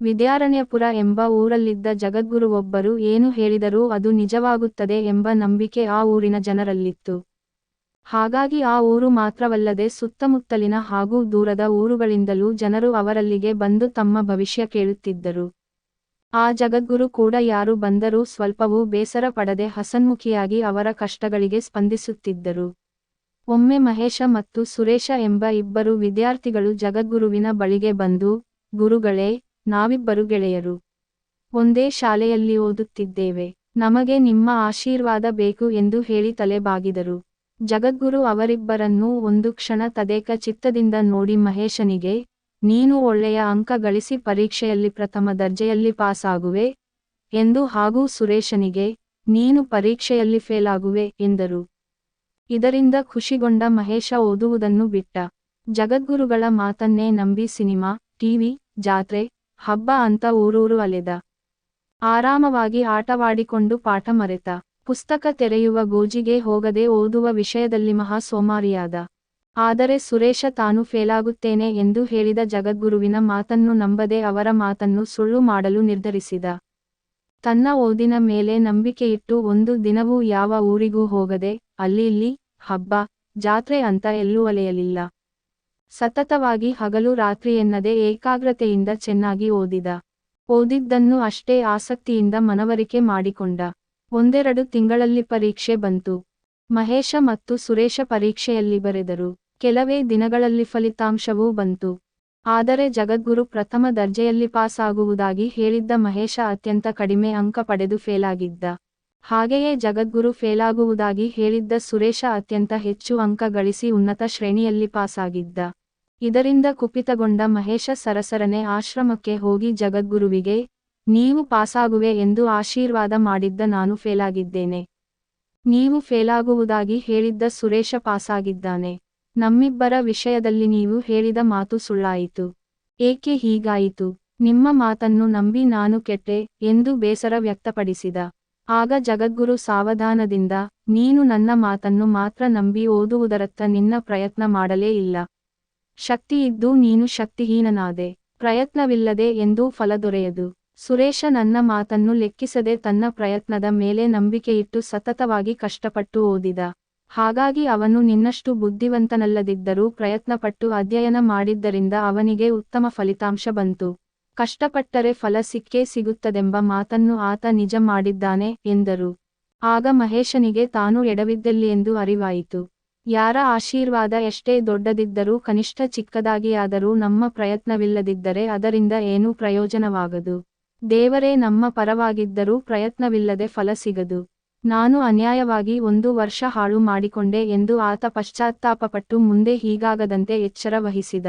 ವಿದ್ಯಾರಣ್ಯಪುರ ಎಂಬ ಊರಲ್ಲಿದ್ದ ಜಗದ್ಗುರುವೊಬ್ಬರು ಏನು ಹೇಳಿದರೂ ಅದು ನಿಜವಾಗುತ್ತದೆ ಎಂಬ ನಂಬಿಕೆ ಆ ಊರಿನ ಜನರಲ್ಲಿತ್ತು. ಹಾಗಾಗಿ ಆ ಊರು ಮಾತ್ರವಲ್ಲದೆ ಸುತ್ತಮುತ್ತಲಿನ ಹಾಗೂ ದೂರದ ಊರುಗಳಿಂದಲೂ ಜನರು ಅವರಲ್ಲಿಗೆ ಬಂದು ತಮ್ಮ ಭವಿಷ್ಯ ಕೇಳುತ್ತಿದ್ದರು. ಆ ಜಗದ್ಗುರು ಕೂಡ ಯಾರು ಬಂದರೂ ಸ್ವಲ್ಪವೂ ಬೇಸರ ಪಡದೆ ಹಸನ್ಮುಖಿಯಾಗಿ ಅವರ ಕಷ್ಟಗಳಿಗೆ ಸ್ಪಂದಿಸುತ್ತಿದ್ದರು. ಒಮ್ಮೆ ಮಹೇಶ ಮತ್ತು ಸುರೇಶ ಎಂಬ ಇಬ್ಬರು ವಿದ್ಯಾರ್ಥಿಗಳು ಜಗದ್ಗುರುವಿನ ಬಳಿಗೆ ಬಂದು, ಗುರುಗಳೇ ನಾವಿಬ್ಬರು ಗೆಳೆಯರು. ಒಂದೇ ಶಾಲೆಯಲ್ಲಿ ಓದುತ್ತಿದ್ದೇವೆ. ನಮಗೆ ನಿಮ್ಮ ಆಶೀರ್ವಾದ ಬೇಕು ಎಂದು ಹೇಳಿ ತಲೆಬಾಗಿದರು. ಜಗದ್ಗುರು ಅವರಿಬ್ಬರನ್ನೂ ಒಂದು ಕ್ಷಣ ತದೇಕ ಚಿತ್ತದಿಂದ ನೋಡಿ ಮಹೇಶನಿಗೆ, ನೀನು ಒಳ್ಳೆಯ ಅಂಕ ಗಳಿಸಿ ಪರೀಕ್ಷೆಯಲ್ಲಿ ಪ್ರಥಮ ದರ್ಜೆಯಲ್ಲಿ ಪಾಸಾಗುವೆ ಎಂದು ಹಾಗೂ ಸುರೇಶನಿಗೆ, ನೀನು ಪರೀಕ್ಷೆಯಲ್ಲಿ ಫೇಲ್ ಆಗುವೆ ಎಂದರು. ಇದರಿಂದ ಖುಷಿಗೊಂಡ ಮಹೇಶ ಓದುವುದನ್ನು ಬಿಟ್ಟ. ಜಗದ್ಗುರುಗಳ ಮಾತನ್ನೇ ನಂಬಿ ಸಿನಿಮಾ, ಟಿವಿ, ಜಾತ್ರೆ ಹಬ್ಬ ಅಂತ ಊರೂರು ಅಲೆದ. ಆರಾಮವಾಗಿ ಆಟವಾಡಿಕೊಂಡು ಪಾಠ ಮರೆತ. ಪುಸ್ತಕ ತೆರೆಯುವ ಗೋಜಿಗೆ ಹೋಗದೆ ಓದುವ ವಿಷಯದಲ್ಲಿ ಮಹಾ ಸೋಮಾರಿಯಾದ ಆದರೆ ಸುರೇಶ ತಾನು ಫೇಲಾಗುತ್ತೇನೆ ಎಂದು ಹೇಳಿದ ಜಗದ್ಗುರುವಿನ ಮಾತನ್ನು ನಂಬದೆ ಅವರ ಮಾತನ್ನು ಸುಳ್ಳು ಮಾಡಲು ನಿರ್ಧರಿಸಿದ. ತನ್ನ ಓದಿನ ಮೇಲೆ ನಂಬಿಕೆಯಿಟ್ಟು ಒಂದು ದಿನವೂ ಯಾವ ಊರಿಗೂ ಹೋಗದೆ, ಅಲ್ಲಿ ಇಲ್ಲಿ, ಹಬ್ಬ, ಜಾತ್ರೆ ಅಂತ ಎಲ್ಲೂ ಅಲೆಯಲಿಲ್ಲ. ಸತತವಾಗಿ ಹಗಲು ರಾತ್ರಿಯೆನ್ನದೆ ಏಕಾಗ್ರತೆಯಿಂದ ಚೆನ್ನಾಗಿ ಓದಿದ. ಓದಿದ್ದನ್ನು ಅಷ್ಟೇ ಆಸಕ್ತಿಯಿಂದ ಮನವರಿಕೆ ಮಾಡಿಕೊಂಡ. ಒಂದೆರಡು ತಿಂಗಳಲ್ಲಿ ಪರೀಕ್ಷೆ ಬಂತು. ಮಹೇಶ ಮತ್ತು ಸುರೇಶ ಪರೀಕ್ಷೆಯಲ್ಲಿ ಬರೆದರು. ಕೆಲವೇ ದಿನಗಳಲ್ಲಿ ಫಲಿತಾಂಶವೂ ಬಂತು. ಆದರೆ ಜಗದ್ಗುರು ಪ್ರಥಮ ದರ್ಜೆಯಲ್ಲಿ ಪಾಸಾಗುವುದಾಗಿ ಹೇಳಿದ್ದ ಮಹೇಶ ಅತ್ಯಂತ ಕಡಿಮೆ ಅಂಕ ಪಡೆದು ಫೇಲಾಗಿದ್ದ. ಹಾಗೆಯೇ ಜಗದ್ಗುರು ಫೇಲಾಗುವುದಾಗಿ ಹೇಳಿದ್ದ ಸುರೇಶ ಅತ್ಯಂತ ಹೆಚ್ಚು ಅಂಕ ಗಳಿಸಿ ಉನ್ನತ ಶ್ರೇಣಿಯಲ್ಲಿ ಪಾಸಾಗಿದ್ದ. ಇದರಿಂದ ಕುಪಿತಗೊಂಡ ಮಹೇಶ ಸರಸರನೆ ಆಶ್ರಮಕ್ಕೆ ಹೋಗಿ ಜಗದ್ಗುರುವಿಗೆ, ನೀವು ಪಾಸಾಗುವೆ ಎಂದು ಆಶೀರ್ವಾದ ಮಾಡಿದ್ದ ನಾನು ಫೇಲಾಗಿದ್ದೇನೆ. ನೀವು ಫೇಲಾಗುವುದಾಗಿ ಹೇಳಿದ್ದ ಸುರೇಶ ಪಾಸಾಗಿದ್ದಾನೆ. ನಮ್ಮಿಬ್ಬರ ವಿಷಯದಲ್ಲಿ ನೀವು ಹೇಳಿದ ಮಾತು ಸುಳ್ಳಾಯಿತು. ಏಕೆ ಹೀಗಾಯಿತು? ನಿಮ್ಮ ಮಾತನ್ನು ನಂಬಿ ನಾನು ಕೆಟ್ಟೆ ಎಂದು ಬೇಸರ ವ್ಯಕ್ತಪಡಿಸಿದ. ಆಗ ಜಗದ್ಗುರು ಸಾವಧಾನದಿಂದ, ನೀನು ನನ್ನ ಮಾತನ್ನು ಮಾತ್ರ ನಂಬಿ ಓದುವುದರತ್ತ ನಿನ್ನ ಪ್ರಯತ್ನ ಮಾಡಲೇ ಇಲ್ಲ. ಶಕ್ತಿಯಿದ್ದು ನೀನು ಶಕ್ತಿಹೀನನಾದೆ, ಪ್ರಯತ್ನವಿಲ್ಲದೆ ಎಂದೂ ಫಲ ದೊರೆಯದು. ಸುರೇಶ ನನ್ನ ಮಾತನ್ನು ಲೆಕ್ಕಿಸದೆ ತನ್ನ ಪ್ರಯತ್ನದ ಮೇಲೆ ನಂಬಿಕೆಯಿಟ್ಟು ಸತತವಾಗಿ ಕಷ್ಟಪಟ್ಟು ಓದಿದ. ಹಾಗಾಗಿ ಅವನು ನಿನ್ನಷ್ಟು ಬುದ್ಧಿವಂತನಲ್ಲದಿದ್ದರೂ ಪ್ರಯತ್ನಪಟ್ಟು ಅಧ್ಯಯನ ಮಾಡಿದ್ದರಿಂದ ಅವನಿಗೆ ಉತ್ತಮ ಫಲಿತಾಂಶ ಬಂತು. ಕಷ್ಟಪಟ್ಟರೆ ಫಲ ಸಿಕ್ಕೇ ಸಿಗುತ್ತದೆಂಬ ಮಾತನ್ನು ಆತ ನಿಜ ಮಾಡಿದ್ದಾನೆ ಎಂದರು. ಆಗ ಮಹೇಶನಿಗೆ ತಾನು ಎಡವಿದ್ದಲ್ಲಿ ಎಂದು ಅರಿವಾಯಿತು. ಯಾರ ಆಶೀರ್ವಾದ ಎಷ್ಟೇ ದೊಡ್ಡದಿದ್ದರೂ, ಕನಿಷ್ಠ ಚಿಕ್ಕದಾಗಿಯಾದರೂ ನಮ್ಮ ಪ್ರಯತ್ನವಿಲ್ಲದಿದ್ದರೆ ಅದರಿಂದ ಏನೂ ಪ್ರಯೋಜನವಾಗದು. ದೇವರೇ, ನಮ್ಮ ಪರವಾಗಿದ್ದರೂ ಪ್ರಯತ್ನವಿಲ್ಲದೆ ಫಲ ಸಿಗದು. ನಾನು ಅನ್ಯಾಯವಾಗಿ ಒಂದು ವರ್ಷ ಹಾಳು ಮಾಡಿಕೊಂಡೆ ಎಂದು ಆತ ಪಶ್ಚಾತ್ತಾಪಪಟ್ಟು ಮುಂದೆ ಹೀಗಾಗದಂತೆ ಎಚ್ಚರ ವಹಿಸಿದ.